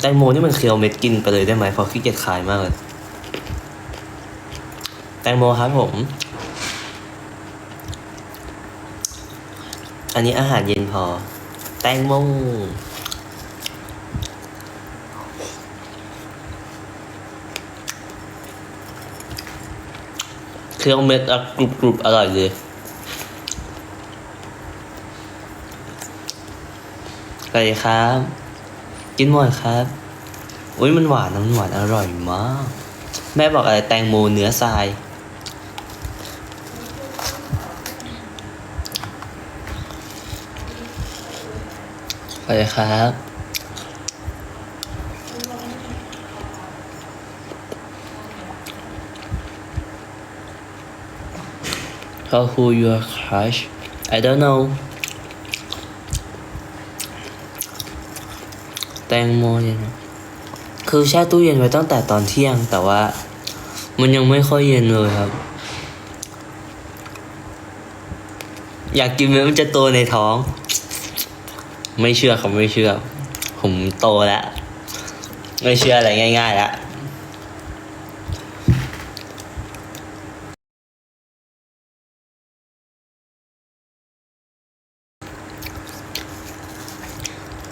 แตงโมนี่มันเคียวเม็ดกินไปเลยได้ไหมเพราะขี้เกียจขายมากเลย แตงโมครับผม อันนี้อาหารเย็นพอ แตงโมเคียวเม็ดอะกรุบกรุบอร่อยเลยสวัสดีครับ กินหมดครับอุ้ยมันหวานนะมันหวานอร่อยมาก แม่บอกอะไรแตงโมเนื้อทรายสวัสดีครับ How who your crush I don't know แตงโมเนี่ยนะคือแช่ตู้เย็นไว้ตั้งแต่ตอนเที่ยง แต่ว่ามันยังไม่ค่อยเย็นเลยครับ อยากกินมมันจะโตในท้อง ไม่เชื่อครับไม่เชื่อ ผมโตแล้ว ไม่เชื่ออะไรง่ายๆแล้ว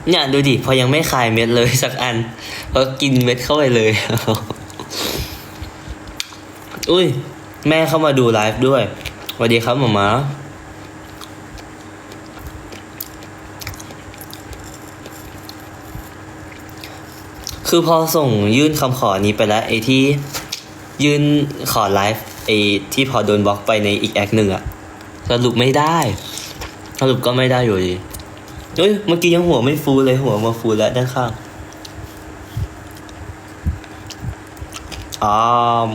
เนี่ยดูดิพอยังไม่คายเม็ดเลยสักอันก็กินเม็ดเข้าไปเลย อุ้ย แม่เข้ามาดูไลฟ์ด้วยสวัสดีครับหมอมาคือพอส่งยื่นคำขอนี้ไปแล้วไอ้ที่ยื่นขอไลฟ์ไอ้ที่พอโดนบล็อกไปในอีกแอคหนึ่งอะสรุปไม่ได้ สรุปก็ไม่ได้อยู่ดี เฮ้ยเมื่อกี้ยังหัวไม่ฟูเลยหัวมาฟูแล้วด้านข้างอ้าม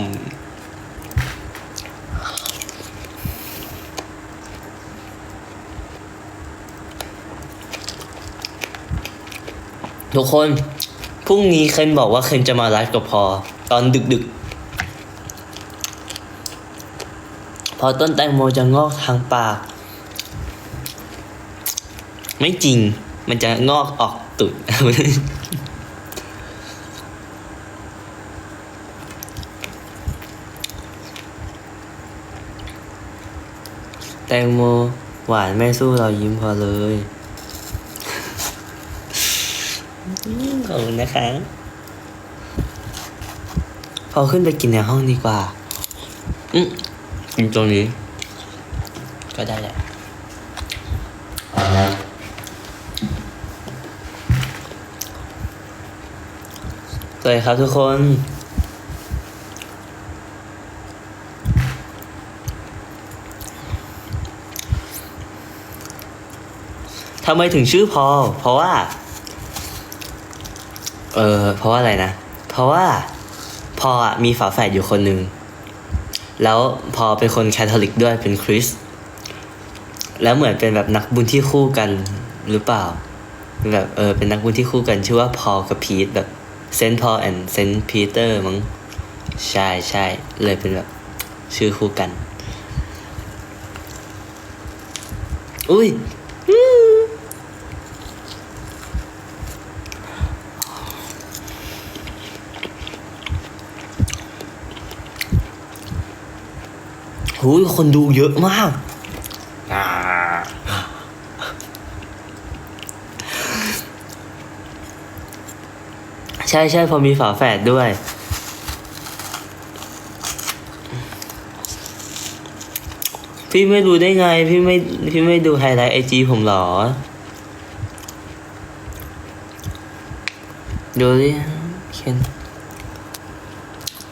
ทุกคนพรุ่งนี้เคนบอกว่าเคนจะมาไลฟ์กับพอ ตอนดึกๆพอต้นแตงโมจะงอกทางปาก ไม่จริง มันจะงอกออกตุดแตงโมหวานไม่สู้เรายิ้มพอเลย ขอบคุณนะคะ พอขึ้นไปกินในห้องดีกว่า อืมกินตรงนี้ ก็ได้แหละ วัสดีครับทุกคน ทำไมถึงชื่อพอ เพราะว่า เออเพราะว่าอะไรนะ เพราะว่า พอมีฝาแฝดอยู่คนหนึ่ง แล้วพอเป็นคนแคทอลิกด้วยเป็นคริส แล้วเหมือนเป็นแบบนักบุญที่คู่กันหรือเปล่า แบบเออเป็นนักบุญที่คู่กันชื่อว่าพอลกับพีทแบบ เซนต์พอลแอนด์เซนต์พีเตอร์มั้งใช่ใช่เลยเป็นแบบ ชื่อคู่กัน อุ้ยอืมหูยคนดูเยอะมากอ่า ใช่ใช่พอมีฝาแฝดด้วย พี่ไม่รู้ได้ไง พี่ไม่พี่ไม่ดูไฮไลท์ไอจีผมหรอ ดูดิเคน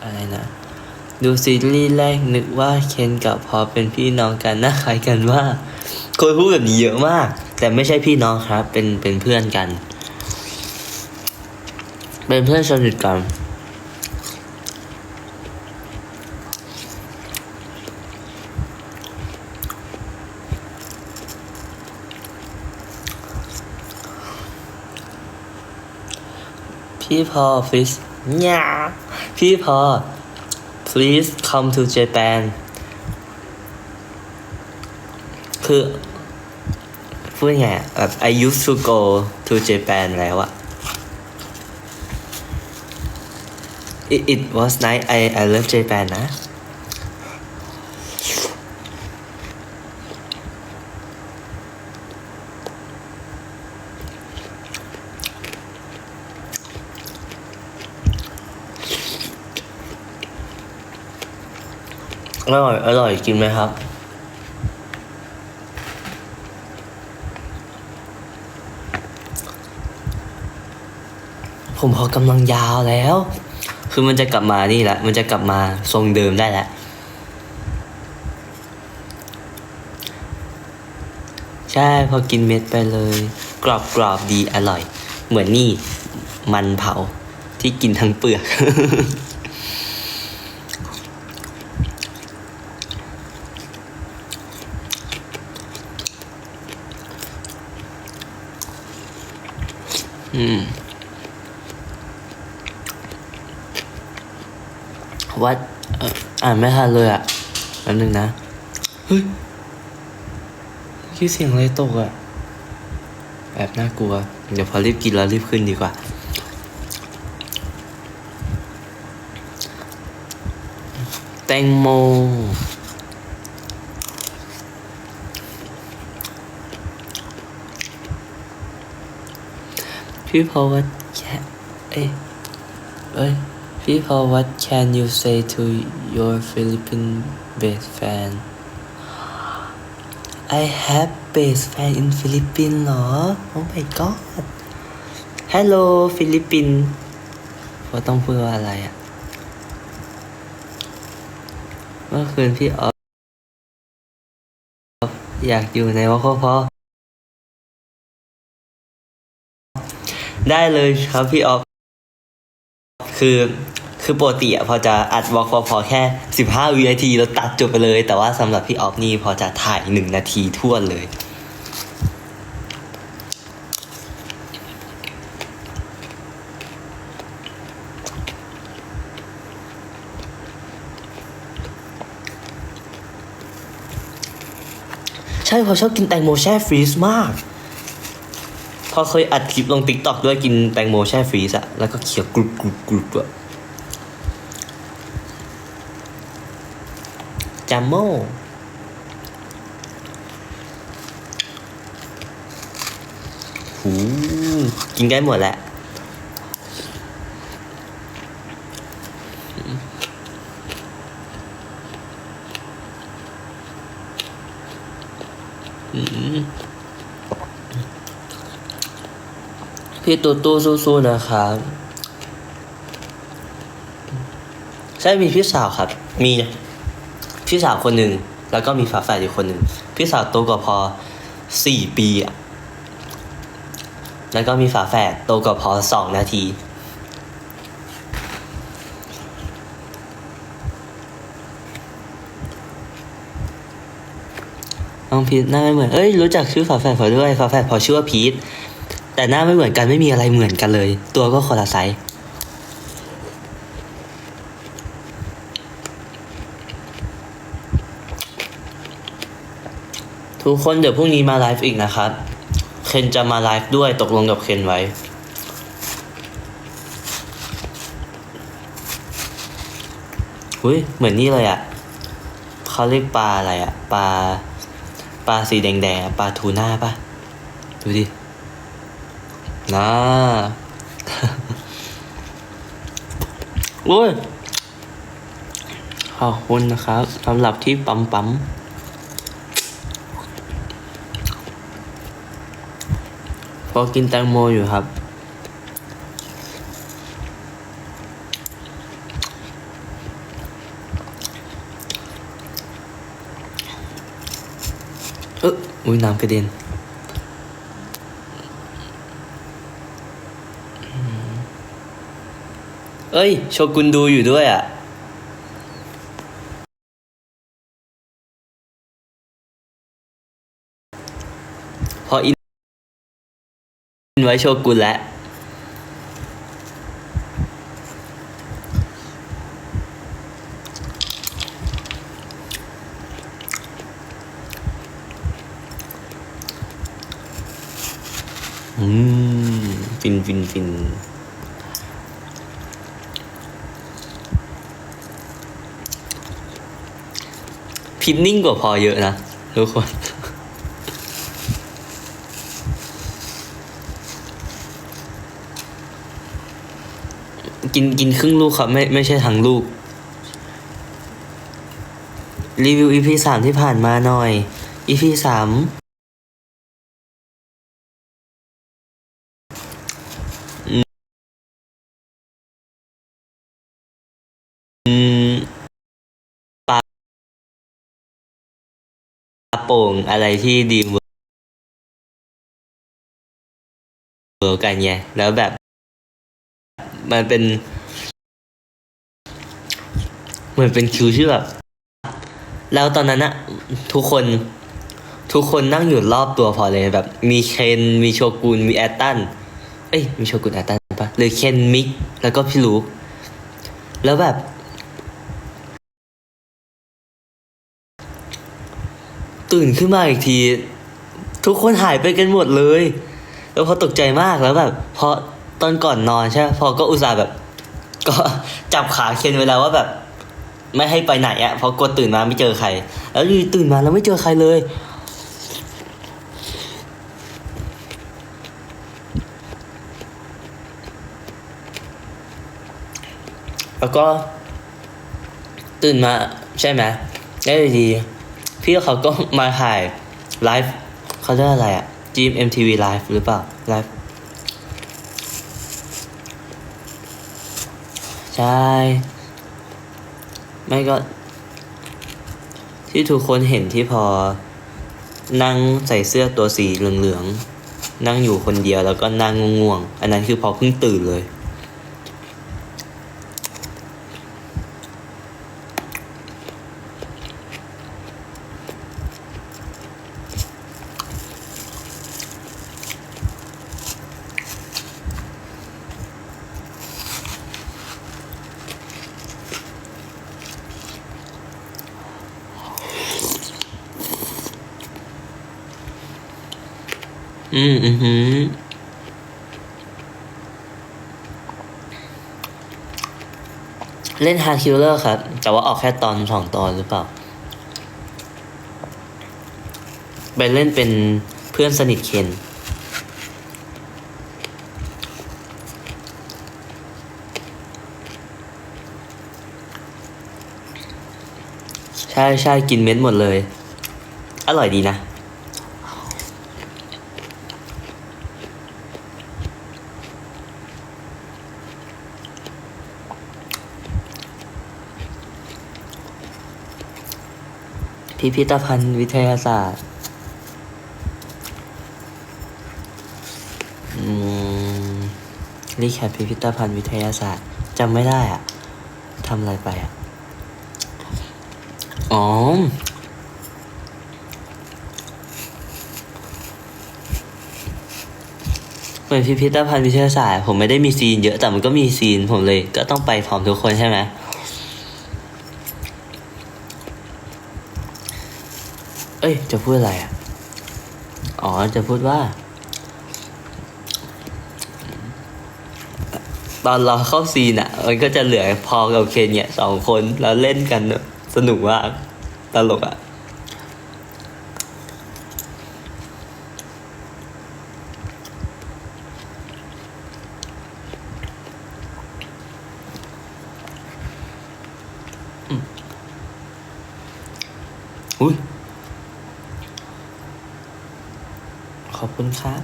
อะไรนะ ดูซีรีส์แรกนึกว่าเคนกับพอเป็นพี่น้องกันน่าคล้ายกันว่าคนพูดแบบนี้เยอะมาก แต่ไม่ใช่พี่น้องครับ เป็นเป็นเพื่อนกัน เป็นเพื่อนสนิทกันพี่พอ please เนี่ยพี่พอ please come to Japan คือ พูดไงแบบ I used to go to Japan แล้วอะ it it was nice I I love Japan นะ อร่อย อร่อยกินไหมครับผมพอกำลังยาวแล้ว คือมันจะกลับมานี่แหละมันจะกลับมาทรงเดิมได้แล้วใช่พอกินเม็ดไปเลย กรอบกรอบดีอร่อย เหมือนนี่มันเผาที่กินทั้งเปลือก อืม วัดเอ่านไม่ทันเลยอะแป๊บนึงนะ เฮ้ยคิดเสียงอะไรตกอะแอบน่ากลัว เดี๋ยวพอรีบกินแล้วรีบขึ้นดีกว่า แตงโม พี่พอวัดแคเอ้ยเอ้ยพี่พอ what can you say to your Philippine best fan I have best fan in Philippines เหรอ Oh my god Hello ฟิลิปปินส์ว่าต้องพูดว่าอะไรอะเมื่อคืนพี่ออฟอยากอยู่ในวอคพอได้เลยครับพี่ออฟคือ คือปกติอะพอจะอัดวอล์กพอแค่ 15 วินาทีแล้วตัดจบไปเลย แต่ว่าสำหรับพี่ออฟนี่พอจะถ่าย 1 นาทีทั่วเลย ใช่พอชอบกินแตงโมแช่ฟรีซมากพอเคยอัดคลิปลงติ๊กต็อกด้วยกินแตงโมแช่ฟรีซอะแล้วก็เคี้ยวกรุบกรุบกรุบอะ จามโมหูกินได้หมดแหละพี่ตูตู้สู้ๆนะครับ ใช่มีพี่สาวครับ มี พี่สาวคนหนึ่งแล้วก็มีฝาแฝดอีกคนหนึ่งพี่สาวโตกว่าพอสี่ปีแล้วก็มีฝาแฝดโตกว่าพอสองนาที น้องพีทหน้าไม่เหมือน เอ้ยรู้จักชื่อฝาแฝดพอด้วยฝาแฝดพอชื่อว่าพีทแต่หน้าไม่เหมือนกันไม่มีอะไรเหมือนกันเลย ตัวก็คนละไซส์ ทุกคนเดี๋ยวพรุ่งนี้มาไลฟ์อีกนะครับ เคนจะมาไลฟ์ด้วยตกลงกับเคนไว้ อุ้ยเหมือนนี่เลยอะ่ะเขาเรียกปลาอะไรอะ่ะปลาปลาสีแดงๆปลาทูน่าปะดูดินะโอ้ยขอบคุณนะครับสำหรับที่ปั๊มปั๊ม พอกินแตงโมอยู่ครับ เอออุ้ยน้ำกระเด็นเอ้ย โชกุนดูอยู่ด้วยอะพออินอิน ไว้โชกุลและอืม ฟินฟินฟินพิมนิ่งกว่าพอเยอะนะ ทุกคน กินกินครึ่งลูกครับ ไม่ไม่ใช่ทั้งลูก รีวิว EP สามที่ผ่านมาหน่อย EP สามอืมปลาปลาโป่งอะไรที่ดีเวอร์กันไงแล้วแบบ มันเป็นเหมือนเป็นคิวที่แบบแล้วตอนนั้นอะทุกคนทุกคนนั่งอยู่รอบตัวพอเลยแบบ มีเคนมีโชกุนมีแอตตันเอ้ยมีโชกุนแอตตันปะหรือเคนมิกแล้วก็พี่ลูกแล้วแบบ ตื่นขึ้นมาอีกที ทุกคนหายไปกันหมดเลย แล้วพอตกใจมากแล้วแบบพอ ตอนก่อนนอนใช่พอก็อุตส่าห์แบบ ก็จับขาเคนไว้แล้วว่าแบบ ไม่ให้ไปไหนอะเพราะกดตื่นมาไม่เจอใคร แล้วอยู่ตื่นมาแล้วไม่เจอใครเลย แล้วก็ ตื่นมาใช่ไหมได้วดีพี่เขาก็มาถ่ายไลฟ์เขาเรียกอะไรอะ GMMTV Live หรือเปล่าไลฟ์ ใช่ ไม่ก็ ที่ทุกคนเห็นที่พอ นั่งใส่เสื้อตัวสีเหลืองๆ นั่งอยู่คนเดียวแล้วก็นั่งง่วงๆ อันนั้นคือพอเพิ่งตื่นเลย อืมอือหือเล่นฮาร์คิลเลอร์ครับ แต่ว่าออกแค่ตอนสองตอนหรือเปล่าไปเล่นเป็นเพื่อนสนิทเคนใช่ใช่กินเม็ดหมดเลย อร่อยดีนะ พิพิธภัณฑ์วิทยาศาสตร์อืมรีแคปพิพิธภัณฑ์วิทยาศาสตร์จำไม่ได้อะทำอะไรไปอะอ๋อเหมือนพิพิธภัณฑ์วิทยาศาสตร์ผมไม่ได้มีซีนเยอะแต่มันก็มีซีนผมเลย ก็ต้องไปพร้อมทุกคนใช่ไหม อ้ย จะพูดอะไรอะ อ๋อ จะพูดว่า ตอนเราเข้าซีนอะ มันก็จะเหลือพอกับเคนเนี่ยสองคน แล้วเล่นกันสนุกมาก ตลกอะ อุ้ย ขอบ คุณครับ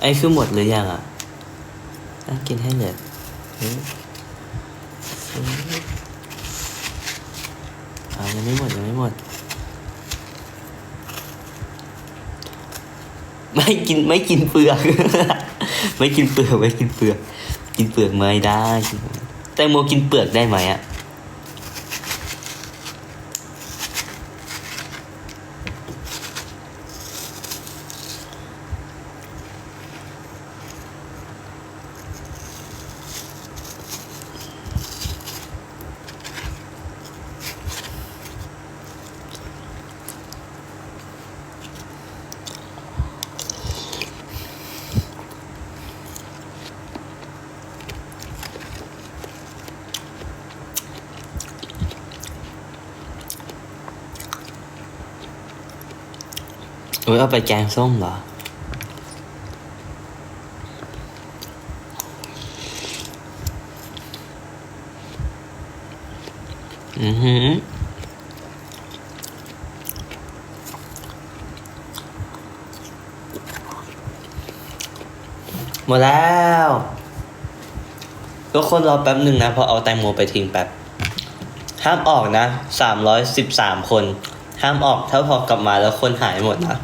ไอ้คือหมดหรือยังอะน่ากินให้เหลือเฮ้ยเฮ้ยอ่ายังไม่หมดยังไม่หมด ไม่กินไม่กินเปลือก ไม่กินเปลือกไม่กินเปลือก กินเปลือกไม่ได้ แตงโมกินเปลือกได้ไหมอะ ยเอาไปแกงส้มเหรอ อือหือหมดแล้วทุกคนรอแป๊บหนึ่งนะ พอเอาแตงโมไปทิ้งแป๊บ ห้ามออกนะสามร้อยสิบสามคน ห้ามออกถ้าพอกลับมาแล้วคนหายหมดนะ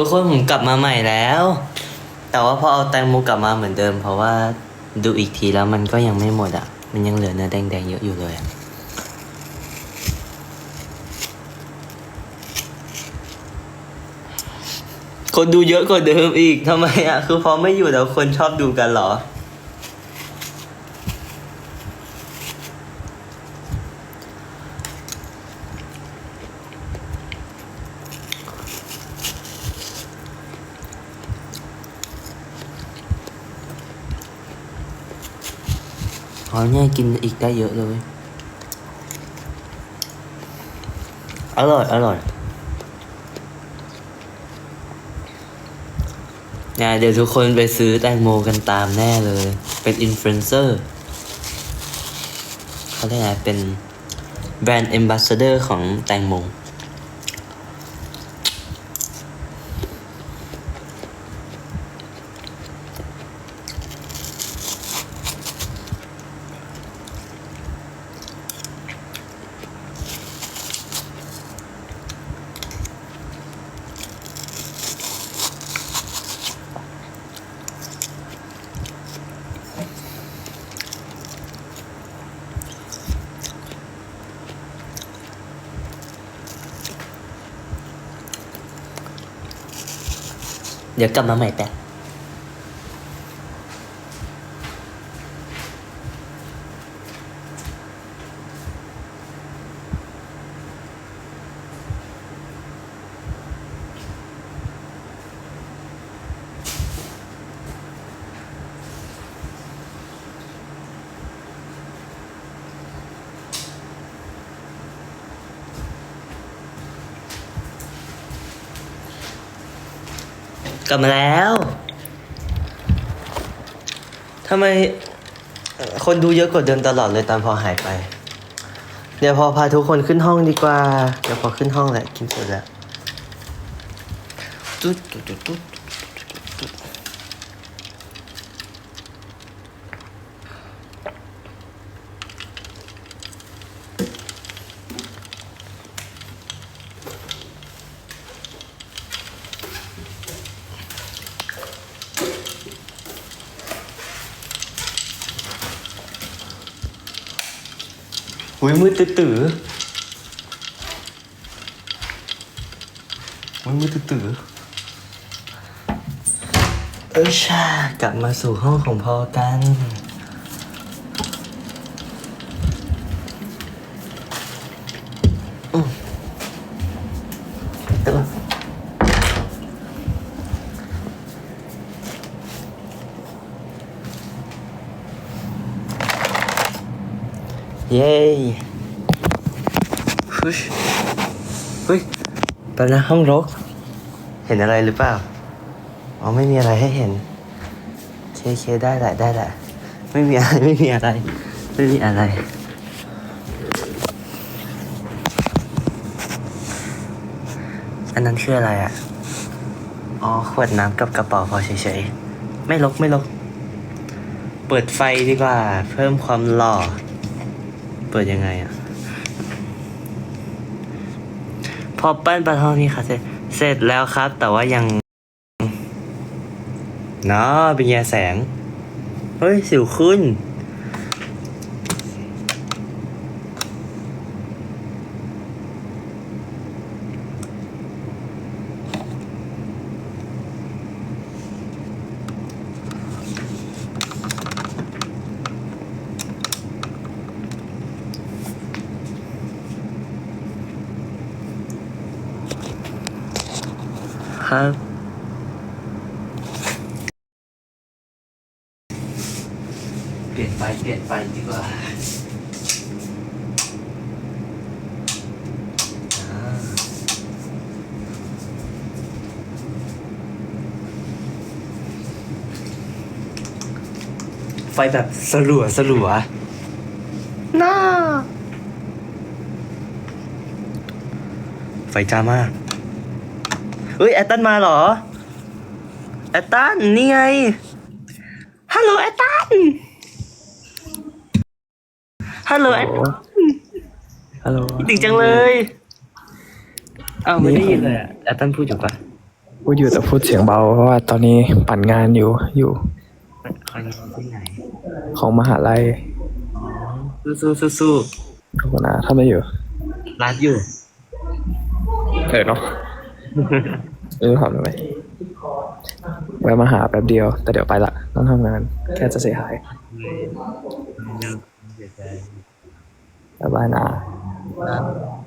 ทุกคนผมกลับมาใหม่แล้ว แต่ว่าพอเอาแตงโมกลับมาเหมือนเดิม เพราะว่าดูอีกทีแล้วมันก็ยังไม่หมดอะ มันยังเหลือเนื้อแดงๆเยอะอยู่เลยคนดูเยอะกว่าเดิมอีกทำไมอะ คือพอไม่อยู่แล้วคนชอบดูกันเหรอ อ๋อเนี่ยกินอีกได้เยอะเลย อร่อย อร่อยเนี่ยเดี๋ยวทุกคนไปซื้อแตงโมกันตามแน่เลย เป็นอินฟลูเอนเซอร์เขาเรียกอะไรเป็นแบรนด์ a อ b บ s สเดอร์ของแตงโม เดี๋ยวกลับมาใหม่แป๊บ บมาแล้วทำไมคนดูเยอะกว่าเดิมตลอดเลยตอนพอหายไป เดี๋ยวพอพาทุกคนขึ้นห้องดีกว่า เดี๋ยวพอขึ้นห้องแหละกินเสร็จแล้วตุ๊ดตุ๊ดตุ๊ดตุ๊ดตุ๊ด อุ้ยมือตื้อตื้ออุ้ยมือตื้อตื้อเออชากลับมาสู่ห้องของพ่อกัน อืม เย้ฟุชเฮ้ยแป๊บนะห้องรก เห็นอะไรหรือเปล่า อ๋อ ไม่มีอะไรให้เห็น เคเคได้แหละได้แหละ ไม่มีอะไร ไม่มีอะไร ไม่มีอะไร อันนั้นคืออะไรอะ อ๋อ ขวดน้ำกับกระเป๋าพอเฉยๆ ไม่ลกไม่ลก เปิดไฟดีกว่า เพิ่มความหล่อ เปิดยังไงอะพอปั้นปลาทองนี่ค่ะ เสร็จเสร็จแล้วครับ แต่ว่ายังเนาะเป็นยาแสง เฮ้ย สิวขึ้น ลี่ยนไปเปลี่ยนไปดีกว่าอ่าไฟแบบสลัวสลัวน่าไฟจ้ามากเฮ้ยแอตตันมาเหรอ แอตตันนี่ไง ฮัลโหลแอตตัน ฮัลโหลแอตตันฮัลโหลคิดถึงจังเลยอ้าวไม่ได้ยินเลยอะแอตตันพูดอยู่ปะพูดอยู่แต่พูดเสียงเบาเพราะว่าตอนนี้ปั่นงานอยู่อยู่คอนที่ไหนของมหาลัยสู้สู้สู้สู้ขอบคุณนะทำอะไรอยู่ร้านอยู่เออเนาะไม่รู้ทำอะไรแวะมาหาแป๊บเดียว แต่เดี๋ยวไปละต้องทำงาน แค่จะเสียหาย Taba na. Ah.